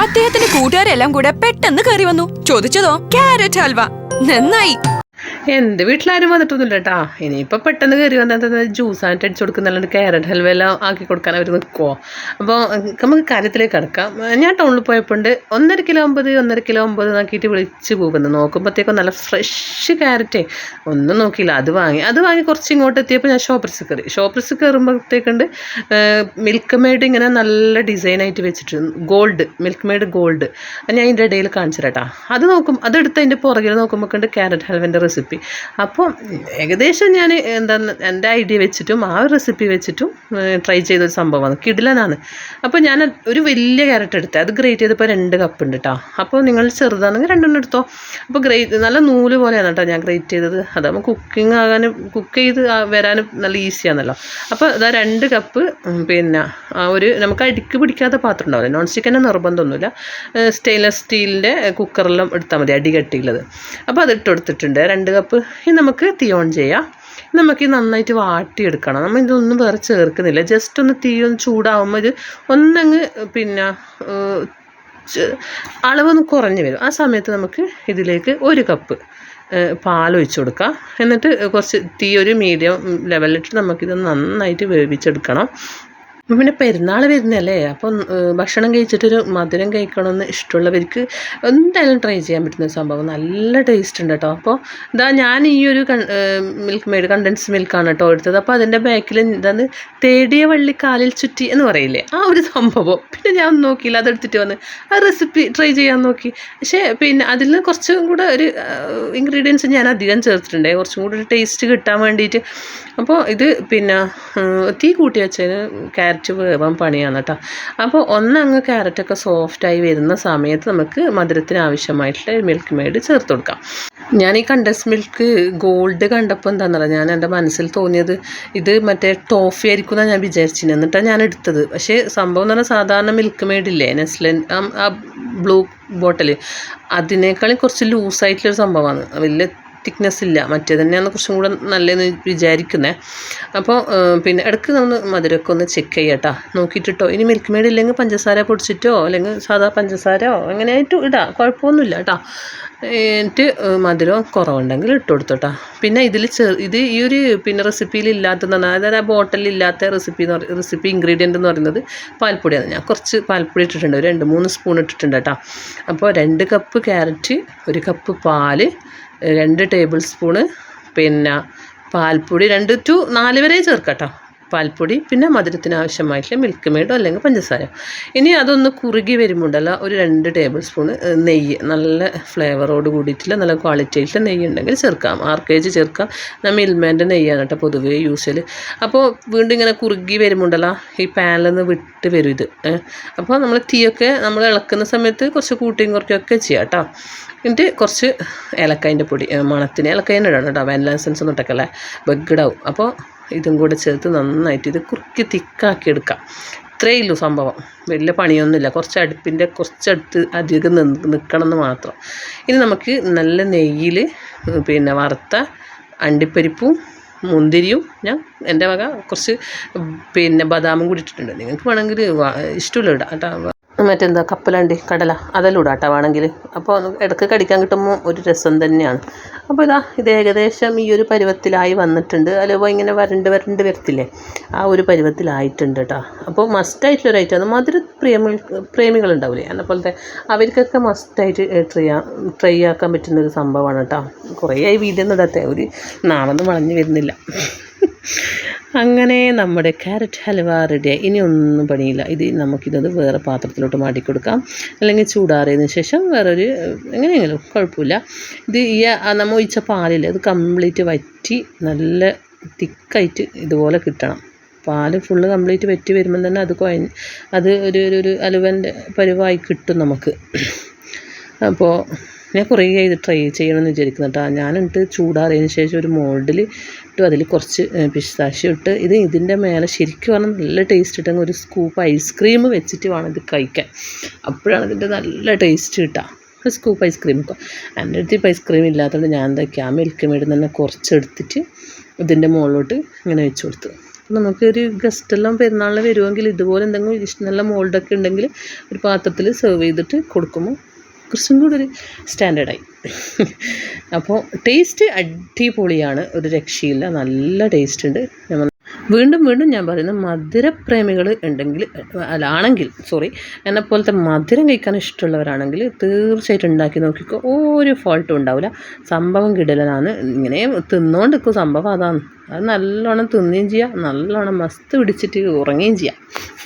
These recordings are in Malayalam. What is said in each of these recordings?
അദ്ദേഹത്തിന്റെ കൂട്ടുകാരെല്ലാം കൂടെ പെട്ടെന്ന് കയറി വന്നു. ചോദിച്ചതോ? ക്യാരറ്റ് ഹൽവ. നന്നായി. എന്റെ വീട്ടിലാരും വന്നിട്ടൊന്നുമില്ല കേട്ടാ ഇനിയിപ്പോൾ പെട്ടെന്ന് കയറി വന്നാൽ ജ്യൂസ് ആയിട്ട് അടിച്ചു കൊടുക്കുന്നല്ലാണ്ട് കാരറ്റ് ഹൽവ എല്ലാം ആക്കി കൊടുക്കാൻ അവർ നിൽക്കുമോ അപ്പോൾ നമുക്ക് കാര്യത്തിലേക്ക് കിടക്കാം. ഞാൻ ടൗണിൽ പോയപ്പോണ്ട് ഒന്നര കിലോ ഒമ്പത് ഒന്നര കിലോ ഒമ്പത് നോക്കിയിട്ട് വിളിച്ച് പോകുന്നു നോക്കുമ്പോഴത്തേക്കും നല്ല ഫ്രഷ് ക്യാരറ്റേ ഒന്നും നോക്കിയില്ല. അത് വാങ്ങി അത് വാങ്ങി കുറച്ച് ഇങ്ങോട്ട് എത്തിയപ്പോൾ ഞാൻ ഷോപ്പർസ് കയറി. ഷോപ്പർസ് കയറുമ്പോഴത്തേക്കുണ്ട് മിൽക്ക് മെയ്ഡ് ഇങ്ങനെ നല്ല ഡിസൈനായിട്ട് വെച്ചിട്ട് ഗോൾഡ് മിൽക്ക് മെയ്ഡ് ഗോൾഡ് ഞാൻ അതിന്റെ ഇടയിൽ കാണിച്ചു തരാം അത് നോക്കും അതെടുത്ത് അതിന്റെ പുറകിൽ നോക്കുമ്പോൾ കണ്ട് ക്യാരറ്റ് ഹൽവന്റെ റെസിപ്പി അപ്പോൾ ഏകദേശം ഞാൻ എന്താണ് എന്റെ ഐഡിയ വെച്ചിട്ടും ആ ഒരു റെസിപ്പി വെച്ചിട്ടും ട്രൈ ചെയ്തൊരു സംഭവമാണ്. കിടിലനാണ്. അപ്പോൾ ഞാൻ ഒരു വലിയ ക്യാരറ്റ് എടുത്ത്. അത് ഗ്രേറ്റ് ചെയ്തപ്പോൾ രണ്ട് കപ്പ് ഉണ്ട് കേട്ടോ അപ്പോൾ നിങ്ങൾ ചെറുതാണെങ്കിൽ രണ്ടെണ്ണം എടുത്തോ. അപ്പോൾ ഗ്രേറ്റ് നല്ല നൂൽ പോലെയാണ് കേട്ടോ ഞാൻ ഗ്രേറ്റ് ചെയ്തത്. അതാകുമ്പോൾ കുക്കിംഗ് ആകാനും കുക്ക് ചെയ്ത് വരാനും നല്ല ഈസിയാണല്ലോ അപ്പോൾ ഇതാ രണ്ട് കപ്പ് പിന്നെ ഒരു നമുക്ക് അടിക്ക് പിടിക്കാത്ത പാത്രം ഉണ്ടാവില്ല? നോൺ സ്റ്റിക്ക് തന്നെ നിർബന്ധമൊന്നുമില്ല സ്റ്റെയിൻലെസ് സ്റ്റീലിന്റെ കുക്കറെല്ലാം എടുത്താൽ മതി അടി കട്ടിയുള്ളത് അപ്പോൾ അത് ഇട്ട് കൊടുത്തിട്ടുണ്ട്. രണ്ട് ഇനി നമുക്ക് തീ ഓൺ ചെയ്യാം. നമുക്ക് നന്നായിട്ട് വാട്ടിയെടുക്കണം. നമ്മൾ ഇതൊന്നും വേറെ ചേർക്കുന്നില്ല. ജസ്റ്റ് ഒന്ന് തീ ഒന്ന് ചൂടാവുമ്പോൾ ഇത് ഒന്നങ്ങ് പിന്നെ അളവൊന്ന് കുറഞ്ഞ് വരും. ആ സമയത്ത് നമുക്ക് ഇതിലേക്ക് ഒരു കപ്പ് പാൽ ഒഴിച്ച് കൊടുക്കാം. എന്നിട്ട് കുറച്ച് തീ ഒരു മീഡിയം ലെവലിലിട്ട് നമുക്കിത് നന്നായിട്ട് വേവിച്ചെടുക്കണം. പിന്നെ പെരുന്നാൾ വരുന്നല്ലേ? അപ്പം ഭക്ഷണം കഴിച്ചിട്ടൊരു മധുരം കഴിക്കണമെന്ന് ഇഷ്ടമുള്ളവർക്ക് എന്തായാലും ട്രൈ ചെയ്യാൻ പറ്റുന്ന സംഭവം. നല്ല ടേസ്റ്റ് ഉണ്ട് കേട്ടോ അപ്പോൾ ഇതാ ഞാൻ ഈ ഒരു മിൽക്ക് മെയ്ഡ് കണ്ടൻസ് മിൽക്കാണ് കേട്ടോ എടുത്തത്. അപ്പോൾ അതിന്റെ ബാക്കിൽ എന്താണ്? തേടിയ വള്ളി കാലിൽ ചുറ്റി എന്ന് പറയില്ലേ? ആ ഒരു സംഭവം. പിന്നെ ഞാൻ നോക്കിയില്ല. അതെടുത്തിട്ട് വന്ന് ആ റെസിപ്പി ട്രൈ ചെയ്യാൻ നോക്കി. പക്ഷേ പിന്നെ അതിൽ കുറച്ചും കൂടെ ഒരു ഇൻഗ്രീഡിയൻസ് ഞാൻ അധികം ചേർത്തിട്ടുണ്ട് കുറച്ചും കൂടെ ഒരു ടേസ്റ്റ് കിട്ടാൻ വേണ്ടിയിട്ട്. അപ്പോൾ ഇത് പിന്നെ തീ കൂട്ടി വെച്ചതിന് ക്യാരറ്റ് വേവാൻ പണിയാണ് കേട്ടോ. അപ്പോൾ ഒന്നങ്ങ് ക്യാരറ്റൊക്കെ സോഫ്റ്റായി വരുന്ന സമയത്ത് നമുക്ക് മധുരത്തിന് ആവശ്യമായിട്ടുള്ള മിൽക്ക് മെയ്ഡ് ചേർത്ത് കൊടുക്കാം. ഞാൻ ഈ കണ്ടൻസ് മിൽക്ക് ഗോൾഡ് കണ്ടപ്പോൾ എന്താണെന്നല്ല ഞാൻ എന്റെ മനസ്സിൽ തോന്നിയത് ഇത് മറ്റേ ടോഫി ആയിരിക്കും എന്നാണ് ഞാൻ വിചാരിച്ചിരുന്നത് എന്നിട്ടാണ് ഞാൻ എടുത്തത്. പക്ഷേ സംഭവം എന്ന് പറഞ്ഞാൽ സാധാരണ മിൽക്ക് മെയ്ഡ് ഇല്ലേ? നെസ്ലൻ ആ ബ്ലൂ ബോട്ടിൽ അതിനേക്കാളും കുറച്ച് ലൂസായിട്ടുള്ളൊരു സംഭവമാണ്. വലിയ തിക്നെസ് ഇല്ല. മറ്റേ തന്നെയാണ് കുറച്ചും കൂടെ നല്ലതെന്ന് വിചാരിക്കുന്നത് അപ്പോൾ പിന്നെ ഇടയ്ക്ക് നമ്മൾ മധുരമൊക്കെ ഒന്ന് ചെക്ക് ചെയ്യട്ടോ. നോക്കിയിട്ടിട്ടോ? ഇനി മിൽക്ക് മെയ്ഡ് ഇല്ലെങ്കിൽ പഞ്ചസാര പൊടിച്ചിട്ടോ? അല്ലെങ്കിൽ സാധാ പഞ്ചസാരയോ അങ്ങനെയായിട്ടും ഇടാം. കുഴപ്പമൊന്നുമില്ല കേട്ടോ. എന്നിട്ട് മധുരം കുറവുണ്ടെങ്കിൽ ഇട്ട് കൊടുത്തോട്ടോ. പിന്നെ ഇതിൽ ചെറു ഇത് ഈ ഒരു പിന്നെ റെസിപ്പിയിൽ ഇല്ലാത്തതാണ് അതായത് ആ ബോട്ടലില്ലാത്ത റെസിപ്പി എന്ന് പറയുന്നത് റെസിപ്പി ഇൻഗ്രീഡിയന്റ് എന്ന് പറയുന്നത് പാൽപ്പൊടിയാണ്. ഞാൻ കുറച്ച് പാൽപ്പൊടി ഇട്ടിട്ടുണ്ട്. ഒരു രണ്ട് മൂന്ന് സ്പൂൺ ഇട്ടിട്ടുണ്ട് കേട്ടോ. അപ്പോൾ രണ്ട് കപ്പ് ക്യാരറ്റ് ഒരു കപ്പ് പാൽ രണ്ട് ടേബിൾ സ്പൂണ് പിന്നെ പാൽപ്പൊടി രണ്ട് ടു നാല് വരെ ചേർക്കാം കേട്ടോ പാൽപ്പൊടി പിന്നെ മധുരത്തിന് ആവശ്യമായിട്ടുള്ള മിൽക്ക് മെയ്ഡോ അല്ലെങ്കിൽ പഞ്ചസാര. ഇനി അതൊന്ന് കുറുകി വരുമ്പോണ്ടല്ലോ ഒരു രണ്ട് ടേബിൾ സ്പൂൺ നെയ്യ്. നല്ല ഫ്ലേവറോട് കൂടിയിട്ടുള്ള നല്ല ക്വാളിറ്റി ആയിട്ടുള്ള നെയ്യ് ഉണ്ടെങ്കിൽ ചേർക്കാം. ആർ കെ ജി ചേർക്കാം നമ്മൾ മിൽമേന്റെ നെയ്യാണ് കേട്ടോ പൊതുവേ യൂസ് ചെയ്യൽ അപ്പോൾ വീണ്ടും ഇങ്ങനെ കുറുകി വരുമ്പോണ്ടല്ലോ ഈ പാനിൽ നിന്ന് വിട്ട് വരും ഇത് അപ്പോൾ നമ്മൾ തീയൊക്കെ നമ്മൾ ഇളക്കുന്ന സമയത്ത് കുറച്ച് കൂട്ടിയും കുറയ്ക്കുകയൊക്കെ ചെയ്യാം കേട്ടോ. എന്നിട്ട് കുറച്ച് ഏലക്കായന്റെ പൊടി മണത്തിന് ഏലക്കായന്റെ ഇടണം കേട്ടോ. വാനില എസൻസ് ഒന്നും ഇട്ടക്കല്ലേ. ബഗ്ഗിടാവും അപ്പോൾ ഇതും കൂടെ ചേർത്ത് നന്നായിട്ട് ഇത് കുറുക്കി തിക്കാക്കി എടുക്കാം. ഇത്രയേ ഉള്ളൂ സംഭവം. വലിയ പണിയൊന്നുമില്ല. കുറച്ച് അടുപ്പിന്റെ കുറച്ചടുത്ത് അധികം നിൽക്കണം എന്ന് മാത്രം. ഇനി നമുക്ക് നല്ല നെയ്യിൽ പിന്നെ വറുത്ത അണ്ടിപ്പരിപ്പും മുന്തിരിയും ഞാൻ എന്റെ വക കുറച്ച് പിന്നെ ബദാമും കൂടി ഇട്ടിട്ടുണ്ട്. നിങ്ങൾക്ക് വേണമെങ്കിൽ ഇഷ്ടമുള്ള ഇടാം. മറ്റെന്താ കപ്പലണ്ടി കടല അതെല്ലാം ഇടാം കേട്ടോ വേണമെങ്കിൽ. അപ്പോൾ ഇടയ്ക്ക് കടിക്കാൻ കിട്ടുമ്പോൾ ഒരു രസം തന്നെയാണ്. അപ്പോൾ ഇതാ ഇത് ഏകദേശം ഈ ഒരു പരുവത്തിലായി വന്നിട്ടുണ്ട്. അലുവ ഇങ്ങനെ വരണ്ട് വരണ്ട് വരത്തില്ലേ? ആ ഒരു പരുവത്തിലായിട്ടുണ്ട് കേട്ടോ. അപ്പോൾ മസ്റ്റായിട്ടുള്ളൊരു ഐറ്റമാണ് മധുര പ്രേമി പ്രേമികളുണ്ടാവില്ലേ എന്നെപ്പോലത്തെ അവർക്കൊക്കെ മസ്റ്റായിട്ട് ട്രൈ ട്രൈ ആക്കാൻ പറ്റുന്ന ഒരു സംഭവമാണ് കേട്ടോ. കുറേ ആയി ഇടാത്ത ഒരു നാളൊന്നും വളഞ്ഞു വരുന്നില്ല. അങ്ങനെ നമ്മുടെ ക്യാരറ്റ് ഹൽവ റെഡിയായി ഇനി ഒന്നും പണിയില്ല. ഇത് നമുക്കിതത് വേറെ പാത്രത്തിലോട്ട് മാറ്റി കൊടുക്കാം അല്ലെങ്കിൽ ചൂടാറിയതിന് ശേഷം വേറൊരു എങ്ങനെയെങ്കിലും കുഴപ്പമില്ല. ഇത് ഈ നമ്മൾ ഒഴിച്ച പാലിൽ അത് കംപ്ലീറ്റ് വറ്റി നല്ല തിക്കായിട്ട് ഇതുപോലെ കിട്ടണം. പാൽ ഫുള്ള് കംപ്ലീറ്റ് വറ്റി വരുമ്പം തന്നെ അത് കുഴഞ്ഞ് അത് ഒരു ഒരു അലുവന്റെ പരുവായി കിട്ടും നമുക്ക്. അപ്പോൾ ഞാൻ കുറേ ഇത് ട്രൈ ചെയ്യണമെന്ന് വിചാരിക്കുന്നു കേട്ടോ ഞാനിട്ട് ചൂടാറിയതിന് ശേഷം ഒരു മോൾഡിൽ ഇട്ടു അതിൽ കുറച്ച് പിസ്താഷ്യം ഇട്ട് ഇത് ഇതിന്റെ മേലെ ശരിക്കും പറഞ്ഞാൽ നല്ല ടേസ്റ്റ് കിട്ടാൻ ഒരു സ്കൂപ്പ് ഐസ്ക്രീം വെച്ചിട്ട് വേണം ഇത് കഴിക്കാൻ. അപ്പോഴാണ് ഇതിന്റെ നല്ല ടേസ്റ്റ് കിട്ടുക ഒരു സ്കൂപ്പ് ഐസ്ക്രീം ഇപ്പോൾ എന്റെ അടുത്ത് ഇപ്പോൾ ഐസ്ക്രീം ഇല്ലാത്തതുകൊണ്ട് ഞാൻ എന്താക്കി ആ മിൽക്ക് മെയ്ഡ് തന്നെ കുറച്ചെടുത്തിട്ട് ഇതിന്റെ മുകളിലോട്ട് ഇങ്ങനെ വെച്ച് കൊടുത്തു. നമുക്കൊരു ഗസ്റ്റെല്ലാം പെരുന്നാളിന് വരുമെങ്കിൽ ഇതുപോലെ എന്തെങ്കിലും നല്ല മോൾഡൊക്കെ ഉണ്ടെങ്കിൽ ഒരു പാത്രത്തിൽ സെർവ് ചെയ്തിട്ട് കൊടുക്കുമ്പോൾ കുറച്ചും കൂടി ഒരു സ്റ്റാൻഡേർഡായി. അപ്പോൾ ടേസ്റ്റ് അടിപൊളിയാണ് ഒരു രക്ഷയില്ല നല്ല ടേസ്റ്റ് ഉണ്ട് നമ്മൾ വീണ്ടും വീണ്ടും ഞാൻ പറയുന്നത് മധുരപ്രേമികൾ ഉണ്ടെങ്കിൽ അല്ല ആണെങ്കിൽ സോറി എന്നെപ്പോലത്തെ മധുരം കഴിക്കാൻ ഇഷ്ടമുള്ളവരാണെങ്കിൽ തീർച്ചയായിട്ടും ഉണ്ടാക്കി നോക്കിക്കോ ഒരു ഫോൾട്ടും ഉണ്ടാവില്ല. സംഭവം കിടലാണ് ഇങ്ങനെ തിന്നുകൊണ്ട് നിൽക്കും സംഭവം അതാണ്. അത് നല്ലോണം തിന്നുകയും ചെയ്യാം നല്ലോണം മസ്ത് പിടിച്ചിട്ട് ഉറങ്ങുകയും ചെയ്യാം.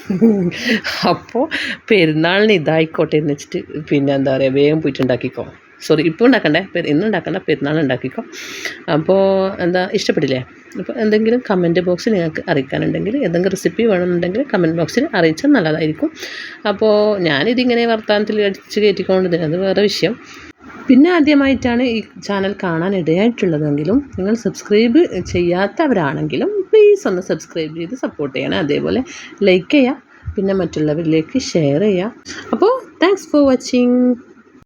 അപ്പോൾ പെരുന്നാളിന് ഇതായിക്കോട്ടെ എന്ന് വെച്ചിട്ട് പിന്നെ എന്താ പറയുക വേഗം പോയിട്ട് ഉണ്ടാക്കിക്കോ സോറി ഇപ്പോൾ ഉണ്ടാക്കണ്ടേ ഇന്ന് ഉണ്ടാക്കണ്ട പെരുന്നാൾ ഉണ്ടാക്കിക്കോ. അപ്പോൾ എന്താ ഇഷ്ടപ്പെട്ടില്ലേ അപ്പോൾ എന്തെങ്കിലും കമന്റ് ബോക്സിൽ നിങ്ങൾക്ക് അറിയിക്കാനുണ്ടെങ്കിൽ എന്തെങ്കിലും റെസിപ്പി വേണമെന്നുണ്ടെങ്കിൽ കമന്റ് ബോക്സിൽ അറിയിച്ചാൽ നല്ലതായിരിക്കും. അപ്പോൾ ഞാനിതിങ്ങനെ വർത്തമാനത്തിൽ അടിച്ച് കയറ്റിക്കൊണ്ട് അത് വേറെ വിഷയം. പിന്നെ ആദ്യമായിട്ടാണ് ഈ ചാനൽ കാണാൻ ഇടയായിട്ടുള്ളതെങ്കിലും നിങ്ങൾ സബ്സ്ക്രൈബ് ചെയ്യാത്തവരാണെങ്കിലും പ്ലീസ് ഒന്ന് സബ്സ്ക്രൈബ് ചെയ്ത് സപ്പോർട്ട് ചെയ്യണം. അതേപോലെ ലൈക്ക് ചെയ്യുക. പിന്നെ മറ്റുള്ളവരിലേക്ക് ഷെയർ ചെയ്യുക. അപ്പോൾ താങ്ക്സ് ഫോർ വാച്ചിങ്